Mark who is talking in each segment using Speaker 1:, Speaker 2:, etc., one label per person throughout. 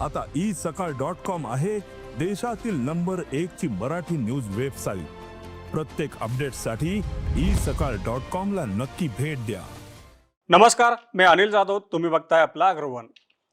Speaker 1: आता ई सकाळ dot com आहे देशातील नंबर एक ची मराठी न्यूज वेबसाईट. प्रत्येक अपडेटसाठी ई सकाळ डॉट कॉम ला नक्की भेट द्या.
Speaker 2: नमस्कार मी अनिल जाधव. तुम्ही बघताय आपला अग्रवन.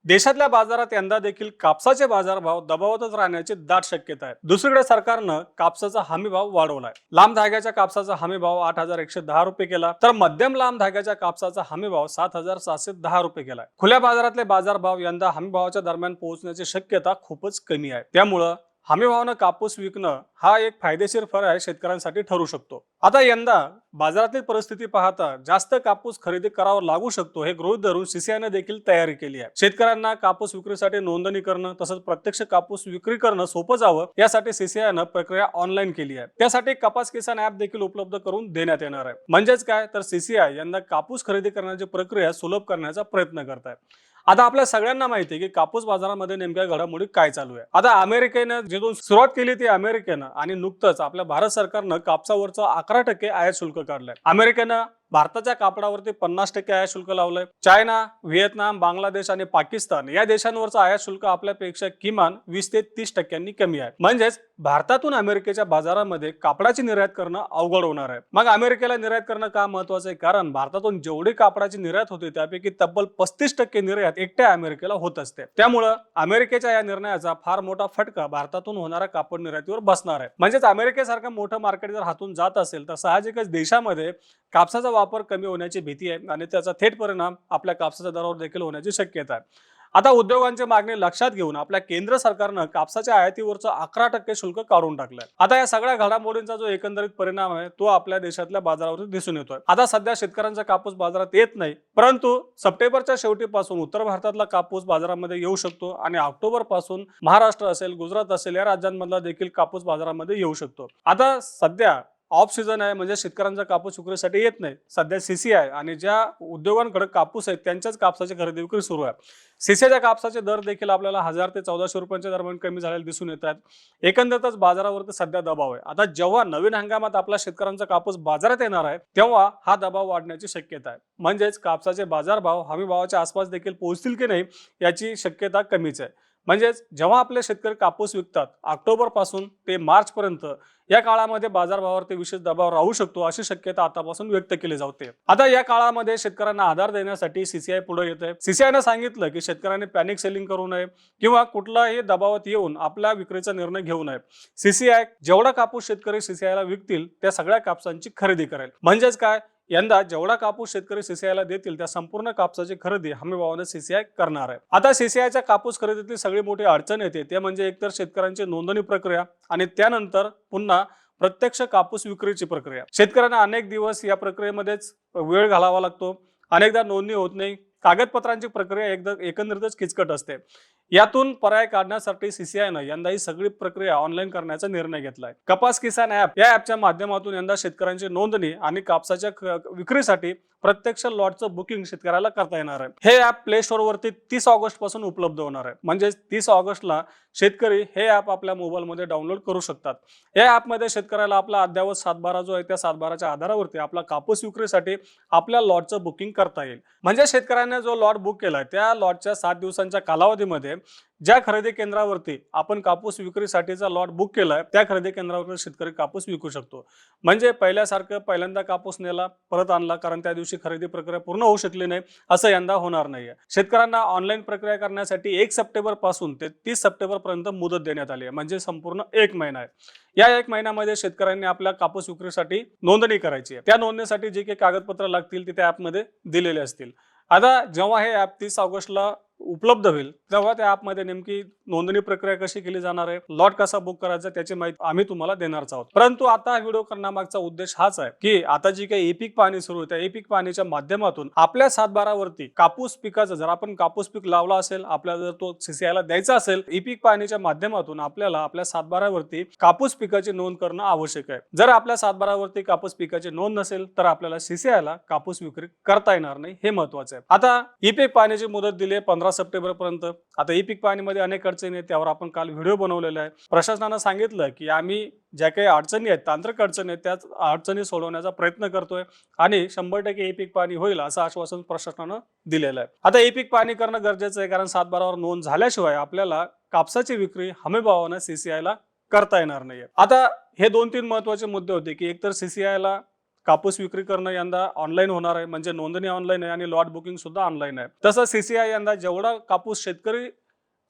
Speaker 2: देशातल्या बाजारात यंदा देखील कापसाचे बाजारभाव दबावातच राहण्याची दाट शक्यता आहे. दुसरीकडे सरकारनं कापसाचा हमी भाव वाढवलाय. लांब धाग्याच्या कापसाचा हमी भाव आठ हजार एकशे दहा रुपये केला तर मध्यम लांब धाग्याच्या कापसाचा हमी भाव सात हजार सातशे दहा रुपये केलाय. खुल्या बाजारातले बाजारभाव यंदा हमी भावाच्या दरम्यान पोहोचण्याची शक्यता खूपच कमी आहे. त्यामुळं हमीभावानं कापूस विकणं हा एक फायदेशीर पर्याय शेतकऱ्यांसाठी ठरू शकतो. आता यंदा बाजारातील परिस्थिती पाहता जास्त कापूस खरेदी करावा लागू शकतो हे गृहीत धरून सीसीआयने देखील तयारी केली आहे. शेतकऱ्यांना कापूस विक्रीसाठी नोंदणी करणं तसंच प्रत्यक्ष कापूस विक्री करणं सोपं जावं यासाठी सीसीआयनं प्रक्रिया ऑनलाईन केली आहे. त्यासाठी कपास किसान ऍप देखील उपलब्ध करून देण्यात येणार आहे. म्हणजेच काय? तर सीसीआय यंदा कापूस खरेदी करण्याची प्रक्रिया सुलभ करण्याचा प्रयत्न करत आहे आता आपल्या सगळ्यांना माहिती आहे की कापूस बाजारामध्ये नेमक्या घडामोडी काय चालू आहे. आता अमेरिकेनं जिथून सुरुवात केली ती अमेरिकेनं आणि नुकतंच आपल्या भारत सरकारनं कापसावरचं अकरा टक्के आयात शुल्क काढलंय. अमेरिकेनं भारताच्या कापडावरती पन्नास टक्के आयात शुल्क लावलंय. चायना व्हिएतनाम बांगलादेश आणि पाकिस्तान या देशांवरचं आयात शुल्क आपल्यापेक्षा किमान वीस ते तीस टक्क्यांनी कमी आहे. म्हणजेच भारतातून अमेरिकेच्या बाजारामध्ये कापडाची निर्यात करणं अवघड होणार आहे. मग अमेरिकेला निर्यात करणं का महत्वाचं आहे? कारण भारतातून जेवढी कापडाची निर्यात होते त्यापैकी तब्बल पस्तीस टक्के निर्यात एकट्या अमेरिकेला होत असते. त्यामुळं अमेरिकेच्या या निर्णयाचा फार मोठा फटका भारतातून होणाऱ्या कापड निर्यातीवर बसणार आहे. म्हणजेच अमेरिकेसारखं मोठं मार्केट जर हातून जात असेल तर साहजिकच देशामध्ये कापसाचा वापर कमी होण्याची भीती आहे आणि त्याचा थेट परिणाम आपल्या कापसाच्या दरावर देखील होण्याची शक्यता आहे. आता उद्योगांची मागणी लक्षात घेऊन आपल्या केंद्र सरकारनं कापसाच्या आयातीवरचं अकरा टक्के शुल्क काढून टाकलंय. आता या सगळ्या घडामोडींचा जो एकंदरीत परिणाम आहे तो आपल्या देशातल्या बाजारावर दिसून येतोय. आता सध्या शेतकऱ्यांचा कापूस बाजारात येत नाही परंतु सप्टेंबरच्या शेवटीपासून उत्तर भारतातला कापूस बाजारामध्ये येऊ शकतो आणि ऑक्टोबरपासून महाराष्ट्र असेल गुजरात असेल या राज्यांमधला देखील कापूस बाजारामध्ये येऊ शकतो. आता सध्या ऑफ सीझन आहे म्हणजे शेतकऱ्यांचा कापूस विक्रीसाठी येत नाही. सध्या सीसीआय आणि ज्या उद्योगांकडे कापूस आहेत त्यांच्याच कापसाची खरेदी विक्री सुरू आहे. सीसीच्या कापसाचे दर देखील आपल्याला हजार ते चौदाशे रुपयांच्या दरम्यान कमी झालेले दिसून येत आहेत. एकंदरीतच बाजारावरती सध्या दबाव आहे. आता जेव्हा नवीन हंगामात आपला शेतकऱ्यांचा कापूस बाजारात येणार आहे तेव्हा हा दबाव वाढण्याची शक्यता आहे. म्हणजेच कापसाचे बाजारभाव हमी भावाच्या आसपास देखील पोहोचतील की नाही याची शक्यता कमीच आहे. म्हणजेच जेव्हा आपले शेतकरी कापूस विकतात ऑक्टोबरपासून ते मार्च पर्यंत या काळामध्ये बाजारभावावरती विशेष दबाव राहू शकतो अशी शक्यता आतापासून व्यक्त केली जाते. आता या काळामध्ये शेतकऱ्यांना आधार देण्यासाठी सीसीआय पुढे येत आहे सीसीआयनं सांगितलं की शेतकऱ्यांनी पॅनिक सेलिंग करू नये किंवा कुठलाही दबावात येऊन आपल्या विक्रीचा निर्णय घेऊ नये. सीसीआय जेवढा कापूस शेतकरी सीसीआयला विकतील त्या सगळ्या कापसांची खरेदी करेल. म्हणजेच काय? यंदा जेवढा कापूस शेतकरी सीसीआयला देतील त्या संपूर्ण कापसाची खरेदी हमीभावाने सीसीआय करणार आहे. आता सीसीआयच्या कापूस खरेदीतली सगळी मोठी अडचण येते ते म्हणजे एकतर शेतकऱ्यांची नोंदणी प्रक्रिया आणि त्यानंतर पुन्हा प्रत्यक्ष कापूस विक्रीची प्रक्रिया. शेतकऱ्यांना अनेक दिवस या प्रक्रियेमध्येच वेळ घालावा लागतो. अनेकदा नोंदणी होत नाही. कागदपत्रांची प्रक्रिया एकदा एकंदरीतच किचकट असते. यातून पर्याय काढण्यासाठी सीसीआयनं यंदा ही सगळी प्रक्रिया ऑनलाईन करण्याचा निर्णय घेतलाय. कपास किसान ऍप या ऍपच्या माध्यमातून यंदा शेतकऱ्यांची नोंदणी आणि कापसाच्या विक्रीसाठी प्रत्यक्ष लॉटचं बुकिंग शेतकऱ्याला करता येणार आहे. हे ऍप प्ले स्टोअर वरती तीस ऑगस्टपासून उपलब्ध होणार आहे. म्हणजे तीस ऑगस्टला शेतकरी हे ऍप आपल्या मोबाईलमध्ये डाउनलोड करू शकतात. या ऍपमध्ये शेतकऱ्याला आपला अद्ययावत सातबारा जो आहे त्या सातबाराच्या आधारावरती आपला कापूस विक्रीसाठी आपल्या लॉटचं बुकिंग करता येईल. म्हणजे शेतकऱ्याने जो लॉट बुक केलाय त्या लॉटच्या सात दिवसांच्या कालावधीमध्ये ज्या खरेदी केंद्रावरती आपण कापूस विक्रीसाठीचा लॉट बुक केला आहे त्या खरेदी केंद्रावरती शेतकरी कापूस विकू शकतो. म्हणजे पहिल्यासारखं पहिल्यांदा कापूस नेला परत आणला कारण त्या दिवशी खरेदी प्रक्रिया पूर्ण होऊ शकली नाही असं यंदा होणार नाहीये. शेतकऱ्यांना ऑनलाईन प्रक्रिया करण्यासाठी एक सप्टेंबरपासून ते तीस सप्टेंबर पर्यंत मुदत देण्यात आली आहे. म्हणजे संपूर्ण एक महिना आहे. या एक महिन्यामध्ये शेतकऱ्यांनी आपल्या कापूस विक्रीसाठी नोंदणी करायची आहे. त्या नोंदणीसाठी जे काही कागदपत्र लागतील ते त्या ऍपमध्ये दिलेले असतील. आता जेव्हा हे ऍप तीस ऑगस्टला उपलब्ध होईल. तेव्हा त्या ॲपमध्ये नेमकी नोंदणी प्रक्रिया कशी केली जाणार आहे? लॉट कसा बुक करायचा त्याची माहिती आम्ही तुम्हाला देणारच आहोत. परंतु आता हा व्हिडिओ करण्यामागचा उद्देश हाच आहे की आता जी काही एपिक पाहणी सुरू आहे त्या एपिक पाणीच्या माध्यमातून आपल्या सातबारावरती कापूस पिकाचा जर आपण कापूस पीक लावला असेल आपल्याला जर तो सीसीआयला द्यायचा असेल एपिक पाणीच्या माध्यमातून आपल्याला आपल्या सातबारावरती कापूस पिकाची नोंद करणं आवश्यक आहे. जर आपल्या सातबारावरती कापूस पिकाची नोंद नसेल तर आपल्याला सीसीआयला कापूस विक्री करता येणार नाही हे महत्वाचं आहे. आता ई पाण्याची मुदत दिली आहे पंधरा सप्टेंबरपर्यंत. आता ई पीक पाहणीमध्ये अनेक अडचणी आहेत त्यावर आपण काल व्हिडिओ बनवलेला आहे. प्रशासनानं सांगितलं की आम्ही ज्या काही अडचणी आहेत तांत्रिक अडचणी आहेत त्याच अडचणी सोडवण्याचा प्रयत्न करतोय आणि शंभर टक्के ई पीक पाणी होईल असं आश्वासन प्रशासनानं दिलेलं आहे. आता ई पीक पाणी करणं गरजेचं आहे कारण सातबारावर नोंद झाल्याशिवाय आपल्याला कापसाची विक्री हमीभावानं सीसीआयला करता येणार नाहीये. आता हे दोन तीन महत्त्वाचे मुद्दे होते की एकतर सीसीआयला कापूस विक्री करणं यंदा ऑनलाईन होणार आहे. म्हणजे नोंदणी ऑनलाईन आहे आणि लॉट बुकिंग सुद्धा ऑनलाईन आहे. तसं सीसीआय यंदा जेवढा कापूस शेतकरी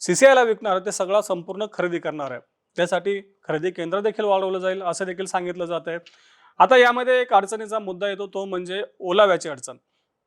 Speaker 2: सीसीआयला विकणार आहे ते सगळा संपूर्ण खरेदी करणार आहे. त्यासाठी खरेदी केंद्र देखील वाढवलं जाईल असं देखील सांगितलं जात आहे. आता यामध्ये एक अडचणीचा मुद्दा येतो तो म्हणजे ओलाव्याची अडचण.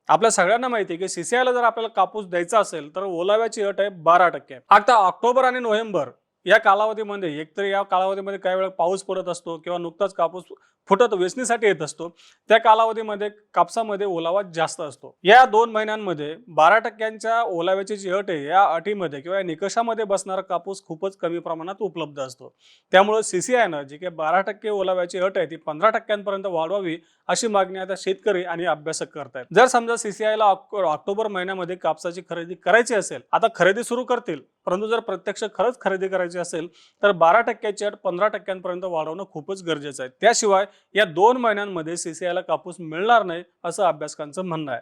Speaker 2: आपल्या सगळ्यांना माहिती आहे की सीसीआयला जर आपल्याला कापूस द्यायचा असेल तर ओलाव्याची अट आहे बारा टक्के. आता ऑक्टोबर आणि नोव्हेंबर या कालावधीमध्ये एकतर या कालावधीमध्ये काही वेळा पाऊस पडत असतो किंवा नुकताच कापूस फुटत वेचणीसाठी येत असतो त्या कालावधीमध्ये कापसामध्ये ओलावा जास्त असतो. या दोन महिन्यांमध्ये बारा टक्क्यांच्या ओलाव्याची जी अट आहे या अटीमध्ये किंवा या निकषामध्ये बसणारा कापूस खूपच कमी प्रमाणात उपलब्ध असतो. त्यामुळे सीसीआयनं जी काही बारा टक्के ओलाव्याची अट आहे ती पंधरा टक्क्यांपर्यंत वाढवावी अशी मागणी आता शेतकरी आणि अभ्यासक करतायत. जर समजा सीसीआयला ऑक्टोबर महिन्यामध्ये कापसाची खरेदी करायची असेल आता खरेदी सुरू करतील परंतु जर प्रत्यक्ष खरंच खरेदी करायची असेल तर बारा टक्क्याची अट पंधरा टक्क्यांपर्यंत वाढवणं खूपच गरजेचं आहे. त्याशिवाय या दोन महिन्यांमध्ये सीसीआयला कापूस मिळणार नाही असं अभ्यासकांचं म्हणणं आहे.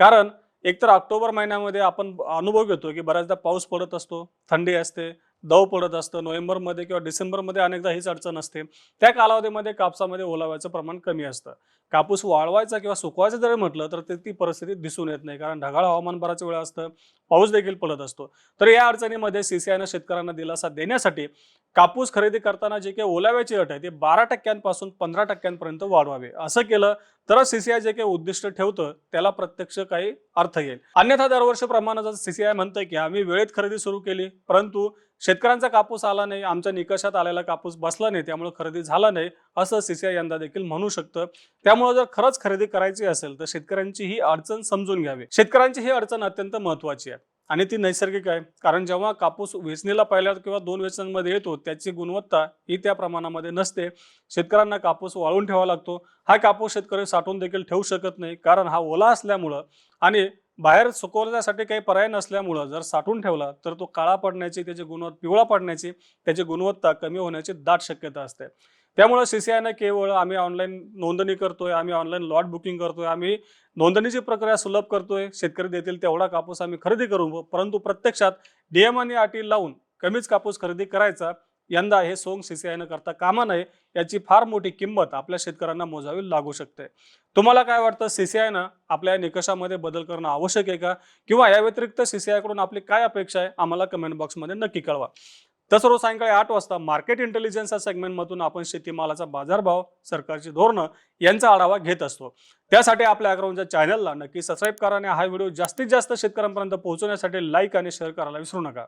Speaker 2: कारण एकतर ऑक्टोबर महिन्यामध्ये आपण अनुभव घेतो की बऱ्याचदा पाऊस पडत असतो थंडी असते दव पडत असतं. नोव्हेंबरमध्ये किंवा डिसेंबरमध्ये अनेकदा हीच अडचण असते. त्या कालावधीमध्ये कापसामध्ये ओलाव्याचं प्रमाण कमी असतं. कापूस वाळवायचा किंवा सुकवायचं जरी म्हटलं तर ते ती परिस्थिती दिसून येत नाही. कारण ढगाळ हवामान बराच वेळा असतं पाऊस देखील पडत असतो. तर या अडचणीमध्ये सीसीआयनं शेतकऱ्यांना दिलासा देण्यासाठी कापूस खरेदी करताना जे काही ओलाव्याची अट आहे ती बारा टक्क्यांपासून पंधरा टक्क्यांपर्यंत वाढवावे. असं केलं तरच सीसीआय जे काही उद्दिष्ट ठेवतं त्याला प्रत्यक्ष काही अर्थ येईल. अन्यथा दरवर्षीप्रमाणे जर सीसीआय म्हणतं की आम्ही वेळेत खरेदी सुरू केली परंतु शेतकऱ्यांचा कापूस आला नाही आमच्या निकषात आलेला कापूस बसला नाही त्यामुळे खरेदी झाला नाही असं सीसीआय यंदा देखील म्हणू शकतं. त्यामुळे जर खरंच खरेदी करायची असेल तर शेतकऱ्यांची ही अडचण समजून घ्यावी. शेतकऱ्यांची ही अडचण अत्यंत महत्वाची आहे. आणि ती नैसर्गिक आहे. कारण जेव्हा कापूस वेचणीला पहिल्या किंवा दोन वेचणांमध्ये येतो त्याची गुणवत्ता ही त्या प्रमाणामध्ये नसते. शेतकऱ्यांना कापूस वाळून ठेवावा लागतो. हा कापूस शेतकरी साठवून देखील ठेवू शकत नाही. कारण हा ओला असल्यामुळं आणि बाहेर सुकवण्यासाठी काही पर्याय नसल्यामुळं जर साठवून ठेवला तर तो काळा पडण्याची त्याची गुणवत्ता पिवळा पडण्याची त्याची गुणवत्ता कमी होण्याची दाट शक्यता असते. त्यामुळं सीसीआयनं केवळ आम्ही ऑनलाईन नोंदणी करतोय आम्ही ऑनलाईन लॉट बुकिंग करतोय आम्ही नोंदणीची प्रक्रिया सुलभ करतोय शेतकरी देतील तेवढा कापूस आम्ही खरेदी करू परंतु प्रत्यक्षात डीएम आणि अटी लावून कमीच कापूस खरेदी करायचा यंदा हे सोंग सीसीआयनं करता कामा नये याची फार मोठी किंमत आपल्या शेतकऱ्यांना मोजावी लागू शकते. तुम्हाला काय वाटतं सीसीआयनं आपल्या या निकषामध्ये बदल करणं आवश्यक आहे का? किंवा या व्यतिरिक्त सीसीआयकडून आपली काय अपेक्षा आहे? आम्हाला कमेंट बॉक्समध्ये नक्की कळवा. तसं रोज सायंकाळी आठ वाजता मार्केट इंटेलिजन्स या सेगमेंटमधून आपण शेतीमालाचा बाजारभाव सरकारची धोरणं यांचा आढावा घेत असतो. त्यासाठी आपल्या अग्रवंच्या चॅनलला नक्की सबस्क्राईब करा आणि हा व्हिडिओ जास्तीत जास्त शेतकऱ्यांपर्यंत पोहोचवण्यासाठी लाईक आणि शेअर करायला विसरू नका.